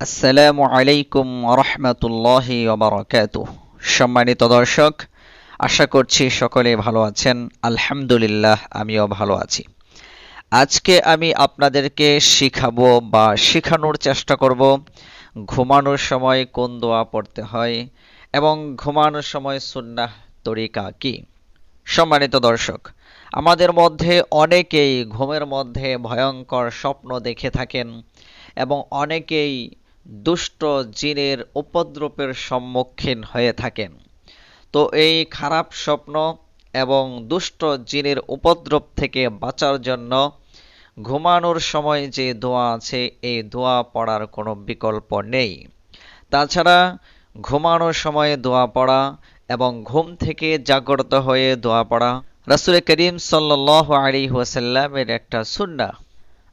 আসসালামু আলাইকুম রহমতুল্লাহি ওবরাকাত। সম্মানিত দর্শক, আশা করছি সকলে ভালো আছেন। আলহামদুলিল্লাহ, আমিও ভালো আছি। আজকে আমি আপনাদেরকে শিখাবো বা শেখানোর চেষ্টা করব ঘুমানোর সময় কোন দোয়া পড়তে হয় এবং ঘুমানোর সময় সুন্নাহ তরিকা কি। সম্মানিত দর্শক, আমাদের মধ্যে অনেকেই ঘুমের মধ্যে ভয়ঙ্কর স্বপ্ন দেখে থাকেন এবং অনেকেই দুষ্ট জিনের উপদ্রবের সম্মুখীন হয়ে থাকেন। তো এই খারাপ স্বপ্ন এবং দুষ্ট জিনের উপদ্রব থেকে বাঁচার জন্য ঘুমানোর সময় যে দোয়া আছে, এই দোয়া পড়ার কোনো বিকল্প নেই। তাছাড়া ঘুমানোর সময় দোয়া পড়া এবং ঘুম থেকে জাগ্রত হয়ে দোয়া পড়া রাসুল করিম সাল্লাহ আলী ওয়াসাল্লামের একটা সুন্না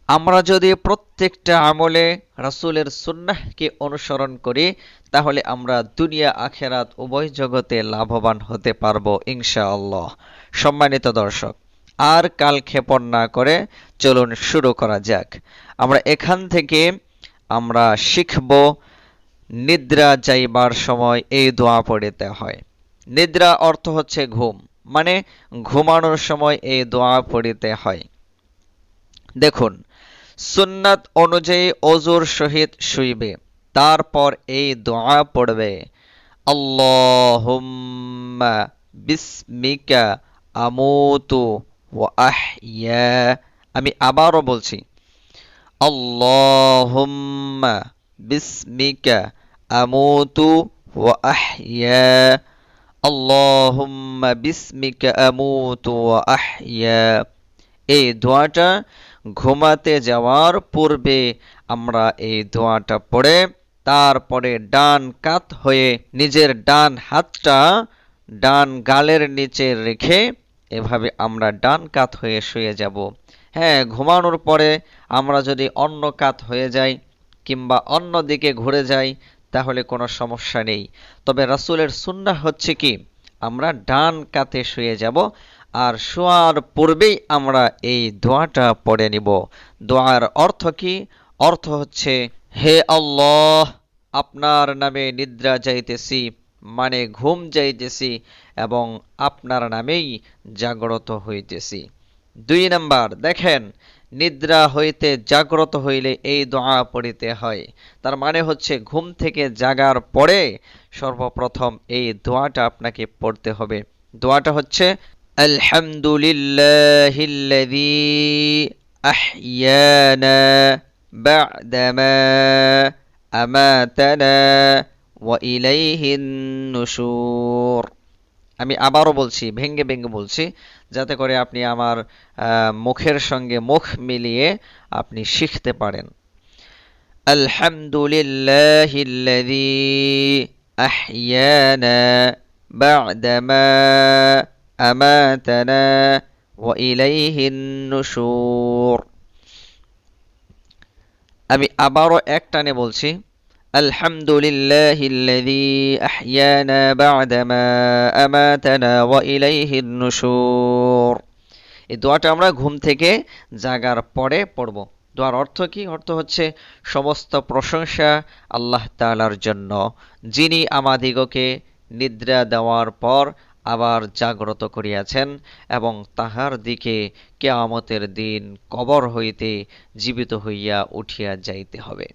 আমরা যদি প্রত্যেকটা আমলে রাসুলের সুন্নাহকে অনুসরণ করি, তাহলে আমরা দুনিয়া, আখেরাত, উভয় জগতে লাভবান হতে পারব ইনশাআল্লাহ। সম্মানিত দর্শক, আর কাল ক্ষেপণ না করে চলুন শুরু করা যাক। আমরা এখান থেকে আমরা শিখব, নিদ্রা যাইবার সময় এই দোয়া পড়িতে হয়। নিদ্রা অর্থ হচ্ছে ঘুম মানে ঘুমানোর সময় এই দোয়া পড়িতে হয়। দেখুন, সুন্নাত অনুযায়ী অজুর সহিত শুইবে, তারপর এই দোয়া পড়বে, আল্লাহুম্মা বিসমিকা আমুতু ওয়া আমি আবারও বলছি, আল্লাহুম্মা বিসমিকা আমুতু আল্লাহুম্মা বিসমিকা আমুতু এই দোয়াটা ঘুমাতে যাওয়ার পূর্বে আমরা এই দোয়াটা পড়ে, তারপরে ডান কাত হয়ে নিজের ডান হাতটা ডান গালের নিচে রেখে এভাবে আমরা ডান কাত হয়ে শুয়ে যাব। হ্যাঁ ঘুমানোর পরে আমরা যদি অন্য কাত হয়ে যাই কিংবা অন্য দিকে ঘুরে যাই, তাহলে কোনো সমস্যা নেই। তবে রাসুলের সুন্না হচ্ছে কি? আমরা ডান কাতে শুয়ে যাব আর শোয়ার পূর্বেই আমরা এই দোয়াটা পড়ে নিব। দোয়ার অর্থ কি? অর্থ হচ্ছে, হে আল্লাহ, আপনার নামে নিদ্রা যাইতেছি মানে ঘুম যাইতেছি এবং আপনার নামেই জাগ্রত হইতেছি। দুই নাম্বার, দেখেন, নিদ্রা হইতে জাগ্রত হইলে এই দোয়া পড়িতে হয়। তার মানে হচ্ছে, ঘুম থেকে জাগার পরে সর্বপ্রথম এই দোয়াটা আপনাকে পড়তে হবে। দোয়াটা হচ্ছে الحمد لله الذي أحيانا بعدما أماتنا وإليه النشور আমি আবারও বলছি ভেঙ্গে ভেঙ্গে বলছি যাতে করে আপনি আমার মুখের সঙ্গে মুখ মিলিয়ে আপনি শিখতে পারেন আলহামদুলিল্লাহিল্লাযী আহইয়ানা বা'দামা ওয়া ইলাইহিন নুশুর আমি আবারও এক টানে বলছি, আলহামদুলিল্লাহিল্লাযী আহইয়ানা বা'দামা আমাতানা ওয়া ইলাইহিন নুশুর। এই দোয়াটা আমরা ঘুম থেকে জাগার পরে পড়ব। দোয়ার অর্থ কি? অর্থ হচ্ছে সমস্ত প্রশংসা আল্লাহ তালার জন্য, যিনি আমাদিগকে নিদ্রা দেওয়ার পর আবার জাগ্রত করিয়াছেন এবং তাহার দিকে কেয়ামতের দিন কবর হইতে জীবিত হইয়া উঠিয়া যাইতে হবে।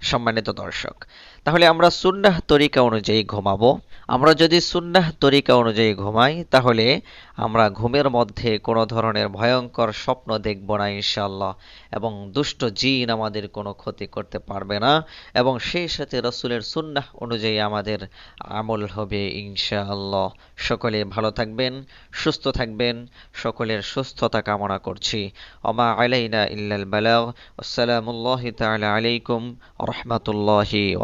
সম্মানিত দর্শক, তাহলে আমরা সুন্নাহ তরিকা অনুযায়ী ঘুমাবো। আমরা যদি সুন্নাহ তরিকা অনুযায়ী ঘুমাই, তাহলে আমরা ঘুমের মধ্যে কোনো ধরনের ভয়ঙ্কর স্বপ্ন দেখব না ইনশাল্লাহ এবং দুষ্ট জিন আমাদের কোনো ক্ষতি করতে পারবে না। এবং সেই সাথে রসুলের সুন্নাহ অনুযায়ী আমাদের আমল হবে, ইনশাআল্লাহ। সকলে ভালো থাকবেন, সুস্থ থাকবেন, সকলের সুস্থতা কামনা করছি। অমা আলাইনা ইল্লাল বালাগ। আসসালামুল্লাহ তাআলা আলাইকুম রহমতুল্লাহি